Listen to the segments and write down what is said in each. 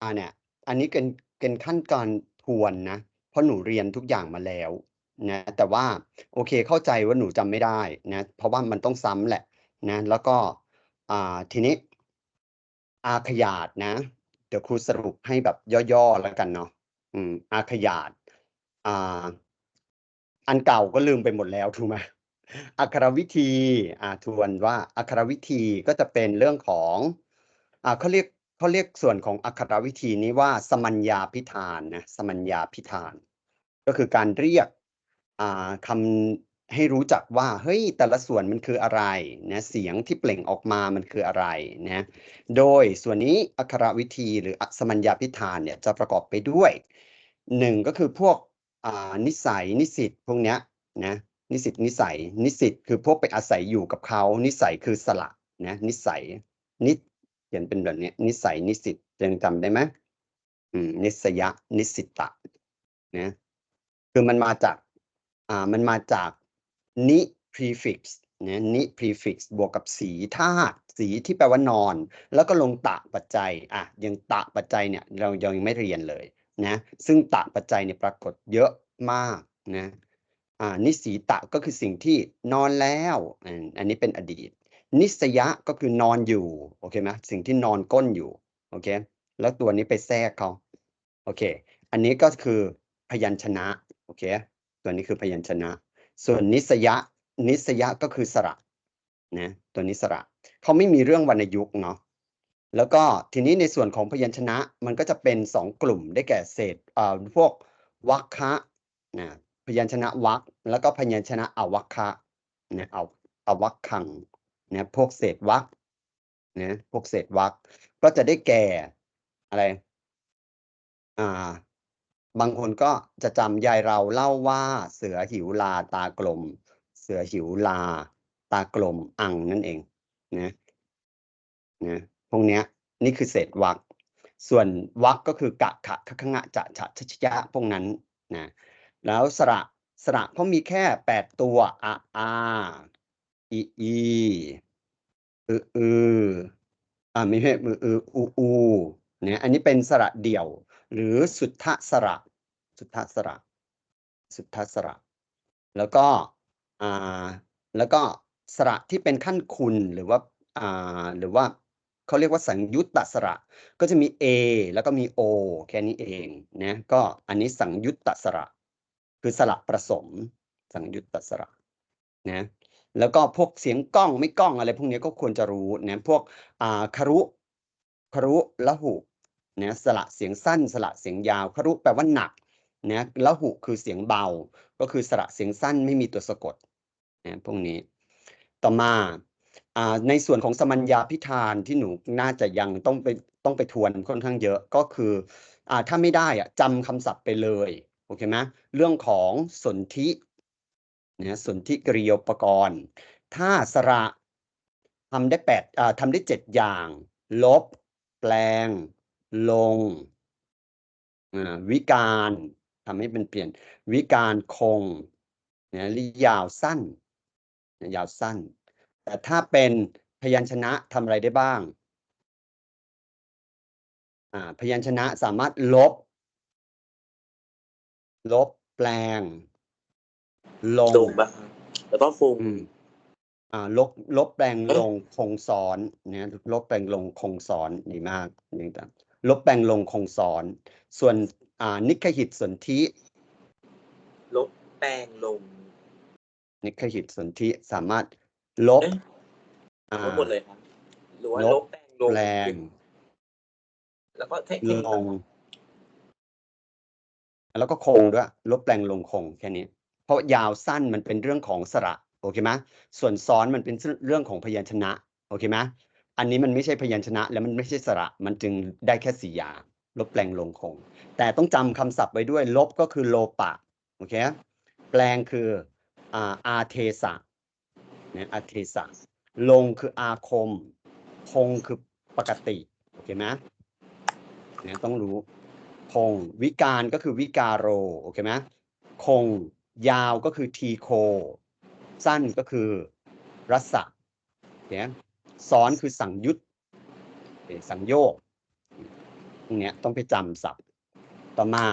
อ่าเนี่ยอันนี้เป็นเป็นขั้นการทวนนะเพราะหนูเรียนทุกอย่างมาแล้วนะแต่ว่าโอเคเข้าใจว่าหนูจำไม่ได้นะเพราะว่ามันต้องซ้ำแหละนะแล้วก็อ่าทีนี้อาขยาดนะ เดี๋ยวครูสรุปให้แบบย่อๆแล้วกันเนาะอืมอาขยาดอ่าอันเก่าก็ลืมไปหมดแล้วถูกไหมอักขรวิธีอ่าทวนว่าอักขรวิธีก็จะเป็นเรื่องของอ่าเขาเรียก เขาเรียกส่วนของอักขรวิธีนี้ว่าสมัญญาพิธานนะสมัญญาพิธาน ก็คือการเรียกอ่าคำให้รู้จักว่าเฮ้ยแต่ละส่วนมันคืออะไรนะเสียงที่เปล่งออกมามันคืออะไรนะโดยส่วนนี้อักขรวิธีหรือสมัญญาพิธานเนี่ยจะประกอบไปด้วยหนึ่งก็คือพวกนิสัยนิสิตพวกเนี้ยนะนิสิตนิสัย นิสิตคือพวกไปอาศัยอยู่กับเขานิสัยคือสละนะนิสัยนิ เขียนเป็นแบบนี้นิสัยนิสิตยังจำได้ไหมอืมนิสยะนิสิตะนะคือมันมาจากอ่ามันมาจากนิ prefix นะนิ prefix บวกกับสีธาตุสีที่แปลว่านอน แล้วก็ลงตะปัจจัยอะยังตะปัจจัยเนี่ยเรายังไม่เรียนเลยนะซึ่งตะปัจจัยเนี่ยปรากฏเยอะมากนะอ่านิสีตะก็คือสิ่งที่นอนแล้ว อันนี้เป็นอดีต นิสยะก็คือนอนอยู่โอเคไหมสิ่งที่นอนก้นอยู่โอเคแล้วตัวนี้ไปแทรกเขาโอเค อันนี้ก็คือพยัญชนะโอเคตัวนี้คือพยัญชนะ ส่วนนิสยะนิสยะก็คือสระนะตัวนี้สระเขาไม่มีเรื่องวรรณยุกต์เนาะแล้วก็ทีนี้ในส่วนของพยัญชนะมันก็จะเป็นสองกลุ่มได้แก่เศษอ่าพวกวัคคะนะพยัญชนะวักแล้วก็พยัญชนะอวัคคะนะเอาอวัคคัง นะพวกเศษวักนะพวกเศษวักก็จะได้แก่อะไร อ่า บางคนก็จะจำยายเราเล่าว่าเสือหิวลาตากลม เสือหิวลา ตากลมอังนั่นเองนะนะพวกเนี้ย นี่คือเศษวักส่วนวักก็คือกะขะขะขะจะฉะชะชะพวกนั้นนะแล้วสระสระเขามีแค่แปดตัวอะอาอีอี อืออืออ่าม่ใช่มืออืออูอูเนี่ยอันนี้เป็นสระเดี่ยว หรือสุทธสระ สุทธสระ สุทธสระ แล้วก็อ่าแล้วก็สระที่เป็นขั้นคุณหรือว่าอ่าหรือว่าเขาเรียกว่าสังยุตตสระ ก็จะมี A แล้วก็มี O แค่นี้เองนะก็อันนี้สังยุตตสระ คือสระประสมสังยุตตสระนะ แล้วก็พวกเสียงกล้องไม่กล้องอะไรพวกนี้ก็ควรจะรู้นะพวกอ่าคารุคารุละหุนะสระเสียงสั้น สระเสียงยาวคารุแปลว่าหนักนะละหุคือเสียงเบา ก็คือสระเสียงสั้นไม่มีตัวสะกดนะพวกนี้ ต่อมาในส่วนของสมัญญาพิธานที่หนูน่าจะยังต้องไปต้องไปทวนค่อนข้างเยอะก็คืออ่าถ้าไม่ได้อะจำคำศัพท์ไปเลยโอเคไหมเรื่องของสนธิ นะสนธิกริยปกรณ์ ถ้าสระทำได้แปดอ่าทำได้เจ็ดอย่าง ลบ แปลง ลงอ่าวิการทำให้เป็นเปลี่ยน วิการคงนะริยาวสั้นยาวสั้น แต่ถ้าเป็นพยัญชนะทำอะไรได้บ้างอ่าพยัญชนะสามารถลบ ลบแปลง ลงบ้างแล้วก็ฟูงอ่าลบลบแปลงลงคงซ้อนเนี่ยลบแปลงลงคงซ้อนดีมากนี่ต่างลบแปลงลงคงซ้อน ส่วนอ่านิคหิตสนธิลบแปลงลง นิคหิตสนธิสามารถลบอ่าหมดเลยครับหรือว่าลบแปลงลงแปลงแล้วก็เทคนิคลงแล้วก็คงด้วย ลบแปลงลงคงแค่นี้ เพราะยาวสั้นมันเป็นเรื่องของสระโอเคไหมส่วนซ้อนมันเป็นเรื่องของพยัญชนะโอเคไหมอันนี้มันไม่ใช่พยัญชนะ แล้วมันไม่ใช่สระมันจึงได้แค่สี่อย่างลบแปลงลงคง แต่ต้องจำคำศัพท์ไว้ด้วย ลบก็คือโลปะโอเคแปลงคืออาอาเทสะเนี่ยอาเทสะลงคืออาคม คงคือปกติโอเคไหมเนี่ยต้องรู้คงวิการก็คือวิการโรโอเคไหมคง ยาวก็คือทีโค สั้นก็คือรัศเนี่ยซ้อนคือสังยุตสังโยกตรงเนี้ยต้องไปจำศัพท์ต่อมา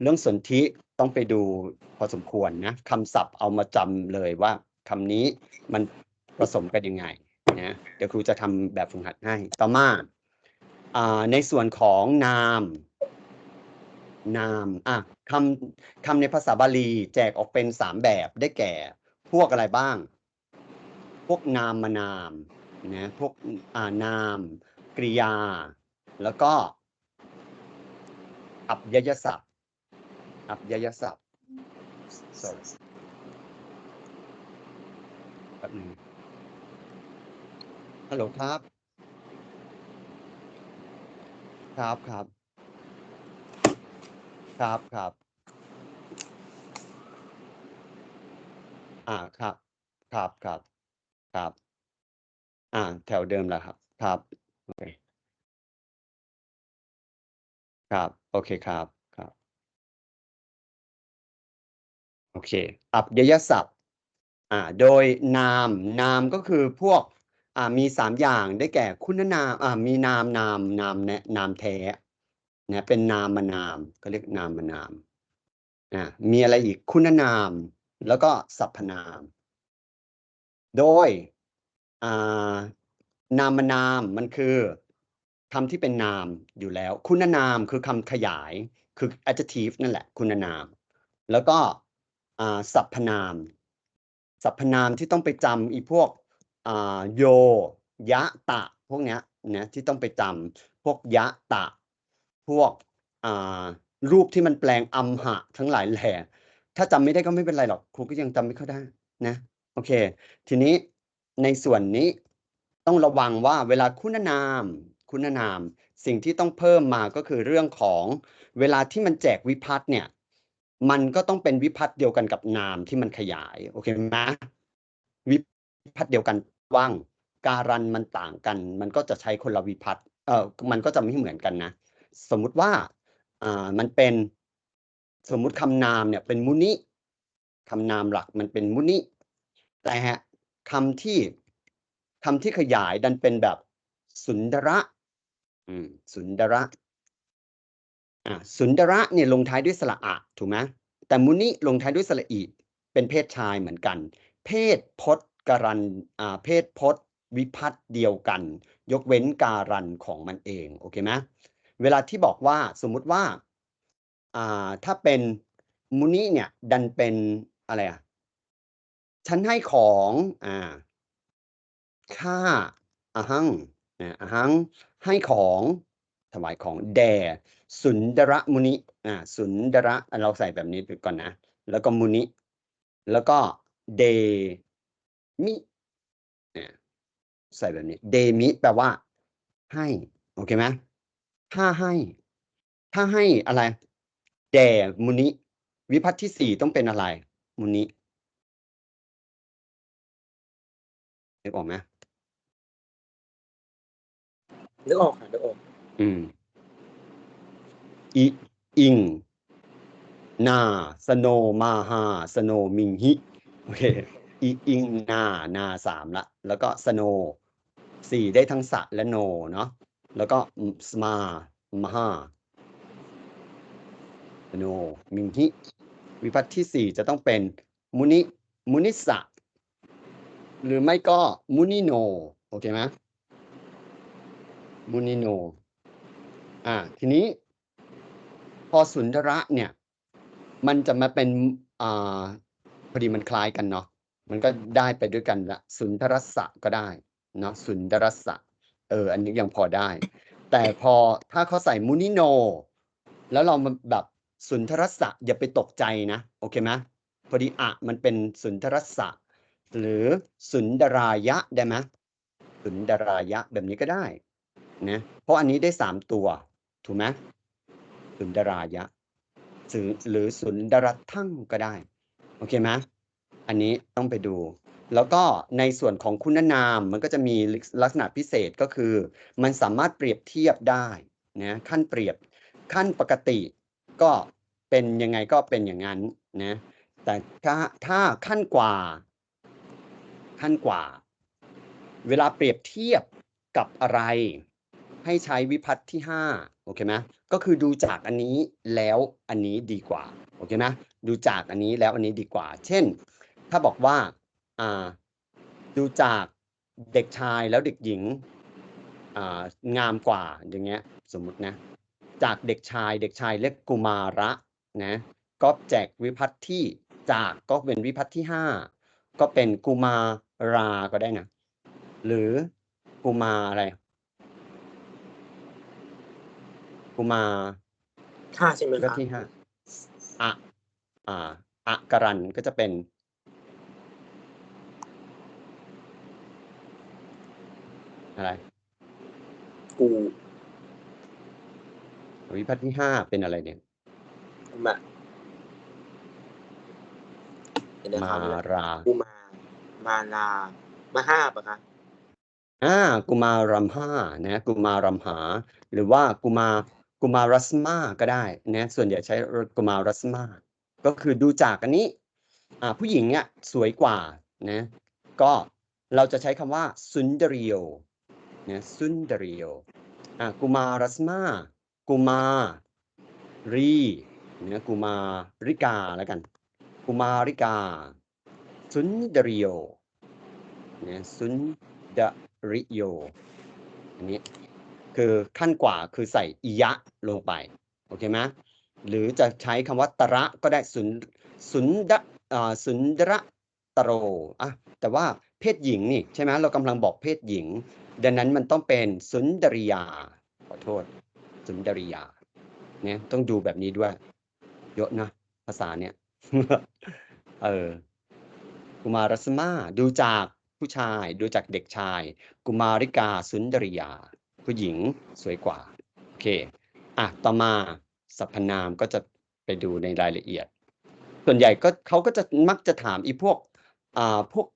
เรื่องสนธิต้องไปดูพอสมควรนะคำศัพท์เอามาจำเลยว่าคำนี้มันผสมกันยังไงนะเดี๋ยวครูจะทำแบบฝึกหัดให้ ต่อมาอ่าในส่วนของนาม นามอะคำคำในภาษาบาลีแจกออกเป็นสามแบบได้แก่ พวกอะไรบ้าง พวกนามมานามนะพวกอ่านาม กริยา แล้วก็ อัพยยศัพท์ อัพยยศัพท์ sorry แป๊บหนึงฮัลโหลครับ ครับครับ ครับครับ อ่าครับ ครับครับครับ อ่า แถวเดิมแหละครับ ครับโอเคครับ โอเคครับครับ โอเค อัพยยศัพท์ อ่า โดยนาม นามก็คือพวก อ่า มีสามอย่างได้แก่คุณนาม อ่า มีนามนามนามแนะนามแท้ นะเป็นนามนามก็เรียกนามนามอ่ามีอะไรอีกคุณนาม แล้วก็สรรพนาม โดยนามนามมันคือคำที่เป็นนามอยู่แล้ว คุณนามคือคำขยายคือ adjective นั่นแหละ คุณนาม แล้วก็สรรพนามสรรพนามที่ต้องไปจำอีพวกโย ยะตะ พวกเนี้ยนะที่ต้องไปจำพวกยะตะ พวกรูปที่มันแปลงอัมหะทั้งหลายแหล่ถ้าจำไม่ได้ก็ไม่เป็นไรหรอกครูก็ยังจำไม่ค่อยได้นะโอเค ทีนี้ในส่วนนี้ต้องระวังว่าเวลาคุณนาม คุณนาม สิ่งที่ต้องเพิ่มมาก็คือเรื่องของเวลาที่มันแจกวิพัฒน์เนี่ย มันก็ต้องเป็นวิพัฒน์เดียวกันกับนามที่มันขยายโอเคไหมวิพัฒน์เดียวกันว่างการันมันต่างกัน มันก็จะใช้คนละวิพัฒน์เออมันก็จะไม่เหมือนกันนะ สมมุติว่าอ่ามันเป็นสมมุติคำนามเนี่ยเป็นมุนิคำนามหลักมันเป็นมุนิ แต่คำที่คำที่ขยายดันเป็นแบบสุนดระอืมสุนดระอ่าสุนดระเนี่ยลงท้ายด้วยสระอะถูกไหมแต่มุนิลงท้ายด้วยสระอีเป็นเพศชายเหมือนกัน เพศพจน์การันอ่าเพศพจน์วิพัฒน์เดียวกัน ยกเว้นการันของมันเอง โอเคไหม เวลาที่บอกว่าสมมุติว่าอ่าถ้าเป็นมุนิเนี่ย ดันเป็นอะไรอะฉันให้ของอ่าข้าอาหังนะอาหังให้ของถวายของแด่สุนดระมุนิอ่าสุนดระเราใส่แบบนี้ไปก่อนนะ แล้วก็มุนิ แล้วก็เดมิเนี่ยใส่แบบนี้ เดมิแปลว่าให้ โอเคไหม ถ้าให้ ถ้าให้อะไร แด่มุนิวิพัฒน์ที่สี่ต้องเป็นอะไรมุนินึกออกไหมนึกออกค่ะนึกออก อืมอิอิง นาสโนมาฮาสโนมิงฮิโอเคอิอิงนานาสามละ แล้วก็สโนสี่ได้ทั้งสะและโนเนาะแล้วก็สมา มหาโนมิงฮิวิพัฒน์ที่สี่จะต้องเป็นมุนิมุนิสะหรือไม่ก็มุนิโน โอเคไหมมุนิโน อ่า ทีนี้ พอสุนทระเนี่ย มันจะมาเป็น อ่า พอดีมันคล้ายกันเนาะ มันก็ได้ไปด้วยกันละ สุนทรสะก็ได้ เนาะ สุนทรสะ เออ อันนี้ยังพอได้ แต่พอถ้าเขาใส่มุนิโน แล้วเรามาแบบสุนทรสะอย่าไปตกใจนะ โอเคไหมพอดีอะมันเป็นสุนทรสะหรือสุนดรายะได้ไหมสุนดรายะแบบนี้ก็ได้นะเพราะอันนี้ได้สามตัว ถูกไหมสุนดรายะหรือหรือสุนดรทั้งก็ได้ โอเคไหมอันนี้ต้องไปดู แล้วก็ในส่วนของคุณนามมันก็จะมีลักษณะพิเศษก็คือ มันสามารถเปรียบเทียบได้นะขั้นเปรียบขั้นปกติก็เป็นยังไงก็เป็นอย่างนั้นนะแต่ถ้าถ้าขั้นกว่า ขั้นกว่า เวลาเปรียบเทียบกับอะไร ให้ใช้วิพัฒน์ที่ห้าโอเคไหมก็คือดูจากอันนี้แล้วอันนี้ดีกว่าโอเคไหมดูจากอันนี้แล้วอันนี้ดีกว่า เช่น ถ้าบอกว่า อ่าดูจากเด็กชายแล้วเด็กหญิงอ่างามกว่าอย่างเงี้ยสมมุตินะ จากเด็กชายเด็กชายเรียกกุมาระนะก็แจกวิพัฒน์ที่จากก็เป็นวิพัฒน์ที่ห้าก็เป็นกุมาราก็ได้นะหรือกุมาอะไรกุมาค่าใช่ไหมก็ครับที่ห้าอะอ่าอะการันก็จะเป็น อะไร กูวิพัฒน์ที่ห้าเป็นอะไรเนี่ย มาเดี๋ยวนะคมารับรากูมา มาลามาห้าปะคะอ่ากุมารัมห้านะกุมารัมหา หรือว่ากุมากุมารัสมาก็ได้นะส่วนใหญ่ใช้กุมารัสมา ก็คือดูจากอันนี้อ่าผู้หญิงเนี่ยสวยกว่านะก็เราจะใช้คำว่าสุนดริโอนะสุนดริโออ่ากุมารัสมากุมารีเนะกุมาริกาแล้วกัน กุมาริกา สุนดริโอนะสุนดริโยอันนี้คือขั้นกว่าคือใส่อิยะลงไปโอเคไหมหรือจะใช้คำว่าตระก็ได้สุนสุนดะสุนดระตโรอะแต่ว่าเพศหญิงนี่ใช่ไหมเรากำลังบอกเพศหญิง ดังนั้นมันต้องเป็นสุนดริยา ขอโทษ สุนดริยา เนี่ยต้องดูแบบนี้ด้วย เยอะนะ ภาษาเนี่ย เออ กุมารสมา ดูจากผู้ชาย ดูจากเด็กชาย กุมาริกาสุนดริยา ผู้หญิงสวยกว่า โอเค อะ ต่อมาสรรพนามก็จะไปดูในรายละเอียด ส่วนใหญ่ก็เขาก็จะมักจะถามอีพวก อ่า พวก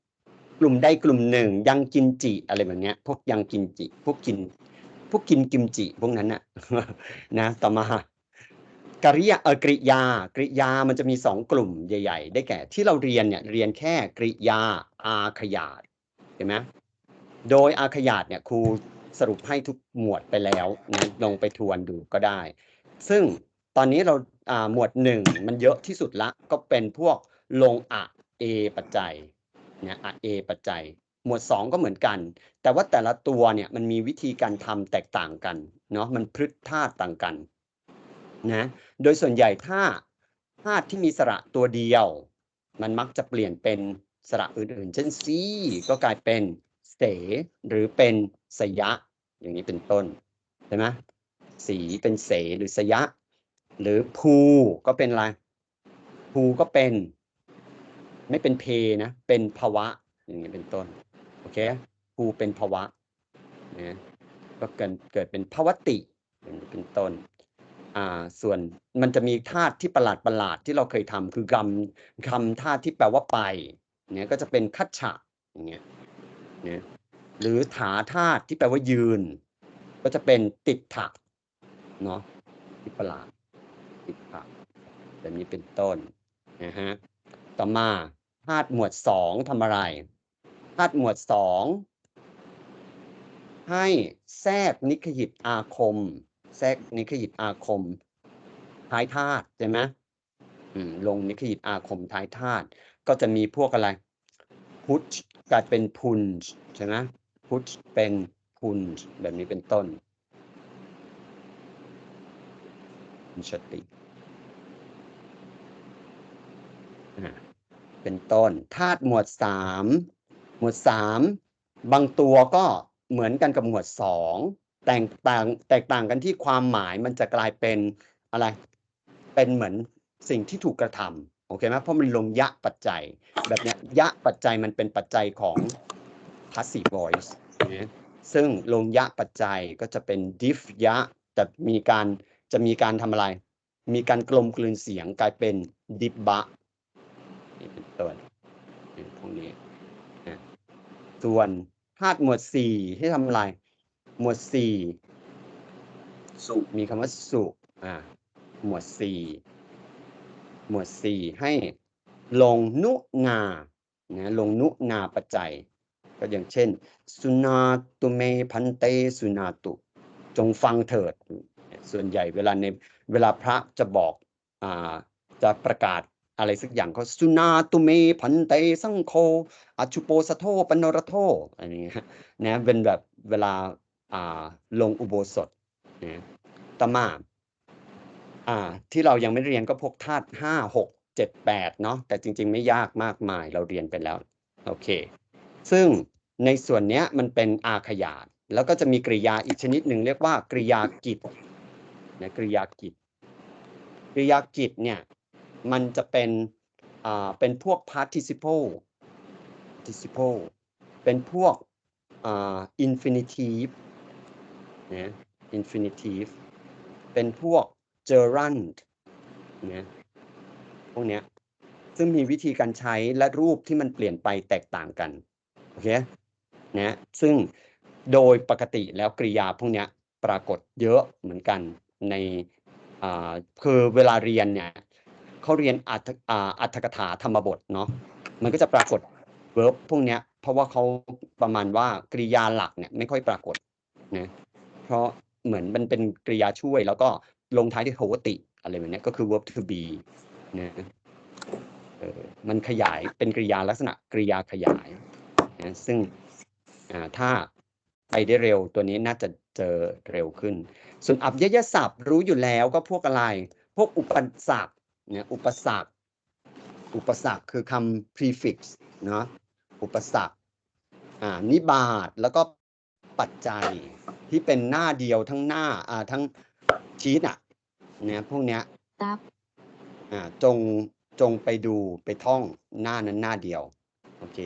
กลุ่มใดกลุ่มหนึ่ง ยังกินจิอะไรแบบเนี้ย พวกยังกินจิพวกกิน พวกกินกิมจิพวกนั้นน่ะนะต่อมากริยาเออกริยากริยามันจะมีสองกลุ่มใหญ่ ๆ ได้แก่ที่เราเรียนเนี่ยเรียนแค่กริยาอาขยาดเห็นไหมโดยอาขยาดเนี่ยครูสรุปให้ทุกหมวดไปแล้วนะลงไปทวนดูก็ได้ ซึ่งตอนนี้เราาหมวดหนึ่งมันเยอะที่สุดละก็เป็นพวกลงอะเอปัจจัย นะอะเอปัจจัย หมวดสองก็เหมือนกัน แต่ว่าแต่ละตัวเนี่ยมันมีวิธีการทำแตกต่างกันเนาะมันพฤทธาตุต่างกันนะโดยส่วนใหญ่ถ้าธาตุที่มีสระตัวเดียว มันมักจะเปลี่ยนเป็นสระอื่นๆ เช่นซีก็กลายเป็นเสหรือเป็นสยะ อย่างนี้เป็นต้นใช่ไหมสีเป็นเสหรือสยะ หรือภูก็เป็นอะไรภูก็เป็น ไม่เป็นเพนะ เป็นภาวะ อย่างนี้ยเป็นต้น โอเคภูเป็นภาวะนะก็เกิดเกิดเป็นภาวติอย่างนี้เป็นต้น อ่า ส่วนมันจะมีธาตุที่ประหลาดประหลาดที่เราเคยทำคือกรรมคำธาตุที่แปลว่าไป เนี่ยก็จะเป็นคัจฉะอย่างเงี้ยเนี่ยหรือถาธาตุที่แปลว่ายืน ก็จะเป็นติดถะเนาะที่ประหลาดติดถะแบบนี้เป็นต้นนะฮะต่อมา ธาตุหมวดสองทำอะไรธาตุหมวดสองให้แทรกนิคหิตอาคม แทรกนิคหิตอาคม ท้ายธาตุใช่ไหมลงนิคหิตอาคมท้ายธาตุก็จะมีพวกอะไร พุทธกลายเป็นพุนใช่ไหมพุทธเป็นพุนแบบนี้เป็นต้นชติอ่า เป็นต้นธาตุหมวดสามหมวดสามบางตัวก็เหมือนกันกับหมวดสองแตกต่างแตกต่างกันที่ความหมายมันจะกลายเป็นอะไรเป็นเหมือนสิ่งที่ถูกกระทำโอเคไหมเพราะมันลงยะปัจจัย แบบเนี้ยยะปัจจัยมันเป็นปัจจัยของ passive voice นะซึ่งลงยะปัจจัยก็จะเป็น diff ยะแต่มีการจะมีการทำอะไร มีการกลมกลืนเสียงกลายเป็นดิบบะนี่เป็น ต้นนี่พวกนี้นะส่วนธาตุหมวดสี่ที่ทำอะไรหมวดสี่สุมีคำว่าสุอ่าหมวดสี่หมวดสี่ให้ลงนุนานะลงนุนาปัจจัย ก็อย่างเช่น สุนาตุเมพันเตสุนาตุ จงฟังเถิด ส่วนใหญ่เวลาในเวลาพระจะบอกอ่าจะประกาศ อะไรสักอย่างก็สุนาตุเมพันเตสังโฆอชุโปสโทปนรโทอะไรอย่างเงี้ยนะเป็นแบบเวลาอ่าลงอุโบสถนะตมาอ่าที่เรายังไม่เรียนก็พวกธาตุห้าหกเจ็ดแปดเนาะแต่จริง ๆ ไม่ยากมากมายเราเรียนไปแล้วโอเค ซึ่งในส่วนเนี้ยมันเป็นอาขยาตแล้วก็จะมีกริยาอีกชนิดหนึ่งเรียกว่ากริยากิจนะกริยากิจกริยากิจเนี่ย มันจะเป็นเป็นพวก participle participle เป็นพวก infinitive นะ infinitive เป็นพวก gerund นะพวกเนี้ยซึ่งมีวิธีการใช้และรูปที่มันเปลี่ยนไปแตกต่างกัน โอเคนะซึ่งโดยปกติแล้วกริยาพวกเนี้ยปรากฏเยอะเหมือนกันในคือเวลาเรียนเนี่ย เขาเรียนอัตถอ่าอัตถกถาธรรมบทเนาะมันก็จะปรากฏเวิร์บพวกเนี้ย เพราะว่าเขาประมาณว่ากริยาหลักเนี่ยไม่ค่อยปรากฏนะเพราะเหมือนมันเป็นกริยาช่วย แล้วก็ลงท้ายด้วยโหติอะไรแบบเนี้ยก็คือ verb to be นะมันขยายเป็นกริยาลักษณะกริยาขยายนะซึ่งอ่าถ้าไปได้เร็วตัวนี้น่าจะเจอเร็วขึ้น ส่วนอับยยศัพท์รู้อยู่แล้วก็พวกอะไร พวกอุปสรรค เนี่ยอุปสรรค อุปสรรคคือคำ prefix เนาะอุปสรรคอ่านิบาตแล้วก็ปัจจัยที่เป็นหน้าเดียวทั้งหน้าอ่าทั้งชีตอะเนี่ยพวกเนี้ยตับอ่าจงจงไปดูไปท่องหน้านั้นหน้าเดียวโอเค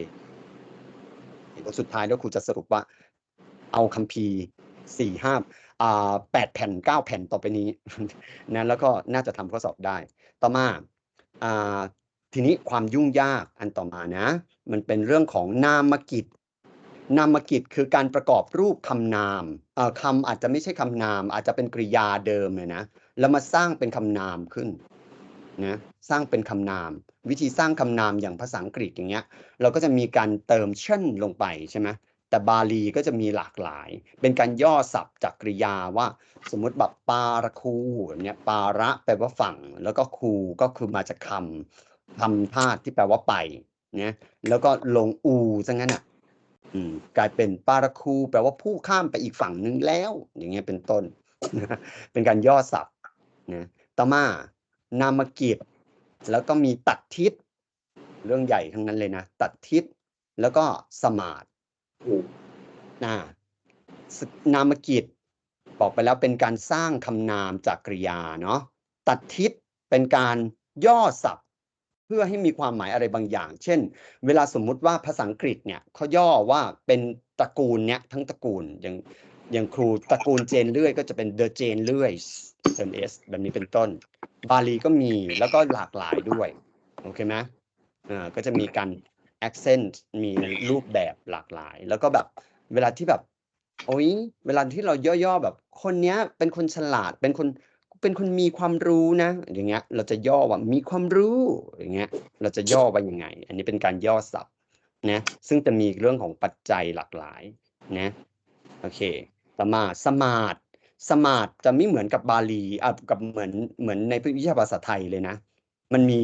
แล้วสุดท้ายแล้วครูจะสรุปว่า เอาคัมภีร์สี่ห้าอ่า แปดแผ่นเก้าแผ่นต่อไปนี้นะแล้วก็น่าจะทำข้อสอบได้ ต่อมาอ่าทีนี้ความยุ่งยากอันต่อมานะ มันเป็นเรื่องของนามกิจ นามกิจคือการประกอบรูปคำนามเอ่อคำอาจจะไม่ใช่คำนาม อาจจะเป็นกริยาเดิมเลยนะแล้วมาสร้างเป็นคำนามขึ้นนะสร้างเป็นคำนาม วิธีสร้างคำนามอย่างภาษาอังกฤษอย่างเงี้ย เราก็จะมีการเติมเช่นลงไปใช่ไหม แต่บาลีก็จะมีหลากหลาย เป็นการย่อศัพท์จากกริยาว่า สมมุติแบบปาระคูเนี้ยปาระแปลว่าฝั่ง แล้วก็คูก็คือมาจากคำคำธาตุที่แปลว่าไปเนี่ยแล้วก็ลงอูซะงั้นอะอืมกลายเป็นปาระคูแปลว่าผู้ข้ามไปอีกฝั่งนึงแล้ว อย่างเงี้ยเป็นต้น เป็นการย่อศัพท์นะต่อมานามกิจแล้วก็มีตัดทิศเรื่องใหญ่ทั้งนั้นเลยนะ ตัดทิศแล้วก็สมาด นะนามกิจ บอกไปแล้วเป็นการสร้างคำนามจากกริยาเนาะตัดทิศเป็นการย่อศัพท์ เพื่อให้มีความหมายอะไรบางอย่าง เช่น เวลาสมมุติว่าภาษาอังกฤษเนี่ยเขาย่อว่าเป็นตระกูลเนี้ยทั้งตระกูลอย่างอย่างครูตระกูลเจนเลื่อย ก็จะเป็น the เจนเลื่อยเติม s แบบนี้เป็นต้น บาลีก็มีแล้วก็หลากหลายด้วย โอเคไหมอ่าก็จะมีการ accent มีรูปแบบหลากหลาย แล้วก็แบบเวลาที่แบบโอ้ยเวลาที่เราย่อๆแบบ คนเนี้ยเป็นคนฉลาดเป็นคนเป็นคนมีความรู้นะ อย่างเงี้ย เราจะย่อว่ามีความรู้อย่างเงี้ย เราจะย่อว่ายังไง อันนี้เป็นการย่อศัพท์นะซึ่งจะมีเรื่องของปัจจัยหลากหลายนะโอเคต่อมาสมาร์ทสมาร์ทจะไม่เหมือนกับบาลีอะกับเหมือนเหมือนในวิชาภาษาไทยเลยนะ มันมี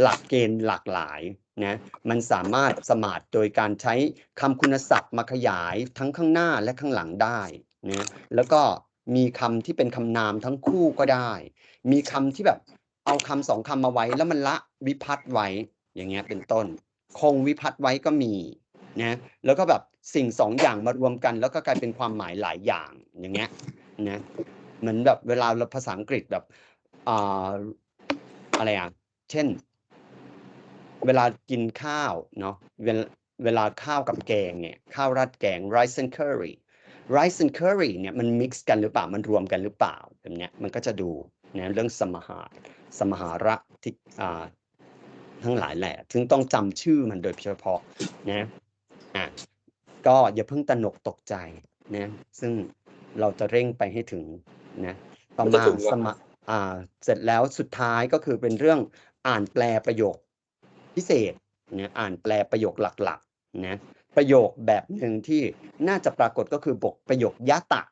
หลักเกณฑ์หลากหลายนะมันสามารถสมาร์ทโดยการใช้คำคุณศัพท์มาขยายทั้งข้างหน้าและข้างหลังได้นะแล้วก็มีคำที่เป็นคำนามทั้งคู่ก็ได้ มีคำที่แบบเอาคำสองคำมาไว้แล้วมันละวิพัตไว้ อย่างเงี้ยเป็นต้น คงวิพัตไว้ก็มีนะแล้วก็แบบสิ่งสองอย่างมารวมกัน แล้วก็กลายเป็นความหมายหลายอย่างอย่างเงี้ยนะเหมือนแบบเวลาเราภาษาอังกฤษแบบอ่าอะไรอะ เช่น เวลากินข้าวเนาะเวลาเวลาข้าวกับแกงเนี่ยข้าวราดแกง rice and curry rice and curry เนี่ยมัน mix กันหรือเปล่ามันรวมกันหรือเปล่าแบบเนี้ยมันก็จะดูนะเรื่องสมหารสมหาระที่อ่าทั้งหลายแหละซึ่งต้องจำชื่อมันโดยเฉพาะนะอะก็อย่าเพิ่งตะหนกตกใจนะซึ่งเราจะเร่งไปให้ถึงนะต่อจะมาสมะอ่าเสร็จแล้วสุดท้ายก็คือเป็นเรื่องอ่านแปลประโยค พิเศษเนี่ยอ่านแปลประโยคหลักๆนะประโยคแบบหนึ่งที่น่าจะปรากฏก็คือบทประโยคยะตะ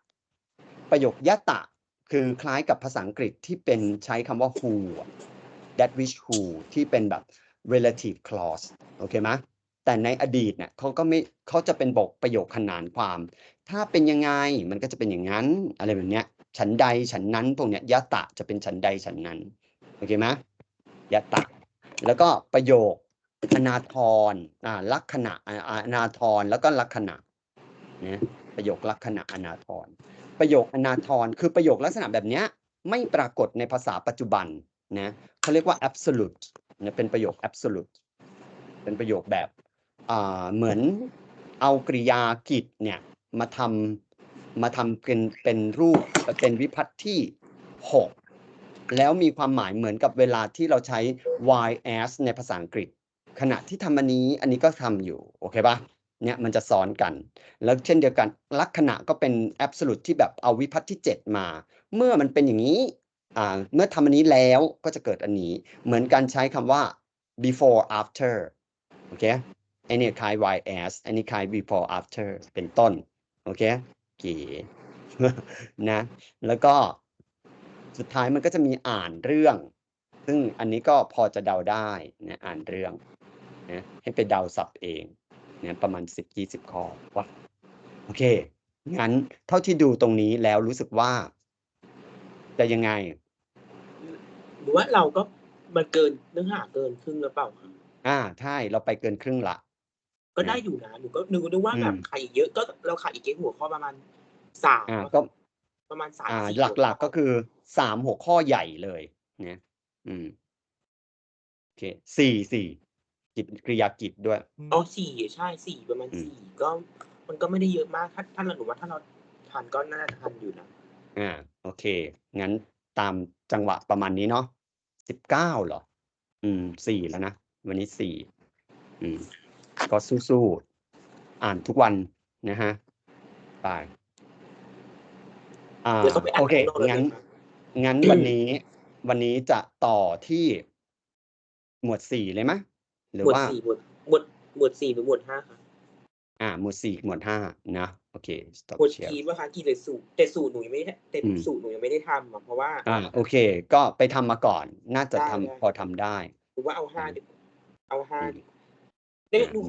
ประโยคยะตะคือคล้ายกับภาษาอังกฤษที่เป็นใช้คำว่า who that which who ที่เป็นแบบ relative clause โอเคไหมแต่ในอดีตเนี่ยเขาก็ไม่เขาจะเป็นบอกประโยคขนานความ ถ้าเป็นยังไงมันก็จะเป็นอย่างนั้น อะไรแบบเนี้ยฉันใดฉันนั้นพวกเนี้ยยะตะจะเป็นฉันใดฉันนั้น โอเคไหมยะตะ แล้วก็ประโยคอนาทรอ่าลักษณะอ่าอนาทรแล้วก็ลักษณะนะประโยคลักษณะอนาทรประโยคอนาทรคือประโยคลักษณะแบบเนี้ยไม่ปรากฏในภาษาปัจจุบันนะเขาเรียกว่า absolute นะเป็นประโยค absolute เป็นประโยคแบบอ่าเหมือนเอากริยากิจเนี่ยมาทำมาทำเป็นเป็นรูปเป็นวิพัตน์ที่หก แล้วมีความหมายเหมือนกับเวลาที่เราใช้ y as ในภาษาอังกฤษ ขณะที่ทำอันนี้อันนี้ก็ทำอยู่ โอเคปะเนี่ยมันจะซ้อนกัน แล้วเช่นเดียวกันลักษณะก็เป็น absolute ที่แบบเอาวิพัตที่ 7 มา เมื่อมันเป็นอย่างนี้เมื่อทำอันนี้แล้วก็จะเกิดอันนี้ เหมือนการใช้คำว่า before after โอเคอันนี้คล้าย y as อันนี้คล้าย before after เป็นต้น โอเคเก๋นะ แล้วก็ สุดท้ายมันก็จะมีอ่านเรื่อง ซึ่งอันนี้ก็พอจะเดาได้นะอ่านเรื่องนะให้ไปเดาศัพท์เองนะประมาณสิบยี่สิบข้อว่าโอเค งั้นเท่าที่ดูตรงนี้แล้วรู้สึกว่า จะยังไง หรือว่าเราก็มันเกินเนื้อหาเกินครึ่งหรือเปล่าคะอ่าใช่เราไปเกินครึ่งละก็ได้อยู่นะหนูก็หนูนึกว่าแบบอืมขาดอีกเยอะก็เราขาดอีกแค่หัวข้อประมาณสามอ่าก็ประมาณสามอ่าสี่หลักๆก็คือ สามหัวข้อใหญ่เลยเนี่ยอืมโอเคสี่สี่กิจกริยากิจด้วยอ๋อสี่ใช่สี่ประมาณอืมสี่ก็ มันก็ไม่ได้เยอะมาก ถ้าถ้าเราหนูว่าถ้าเราทันก็น่าจะทันอยู่นะอ่าโอเค งั้นตามจังหวะประมาณนี้เนาะสิบเก้าเหรอ อืมสี่แล้วนะ วันนี้สี่อืม ก็สู้ๆ อ่านทุกวันนะฮะไปอ่าเดี๋ยวเขาไปอ่านโอเคข้างนอกเลย งั้นนะคะงั้นวันนี้วันนี้จะต่อที่หมวดสี่เลยไหมหรือหมวดว่าสี่หมวดหมวดหมวดสี่หรือหมวดห้าคะอ่า หมวดสี่หมวดห้านะโอเค stop หมวด share คีย์ว่าคะกี่เลยสูตรแต่สูตรหนูยังไม่ได้แต่อืมสูตรหนูยังไม่ได้ทำอะเพราะว่า อ่า โอเค ก็ไปทำมาก่อน น่าจะได้ทำได้พอทำได้หรือว่าเอาห้าดีกว่าเอาห้าอืมดีกว่าเดี๋ยวอ่าหนูขอ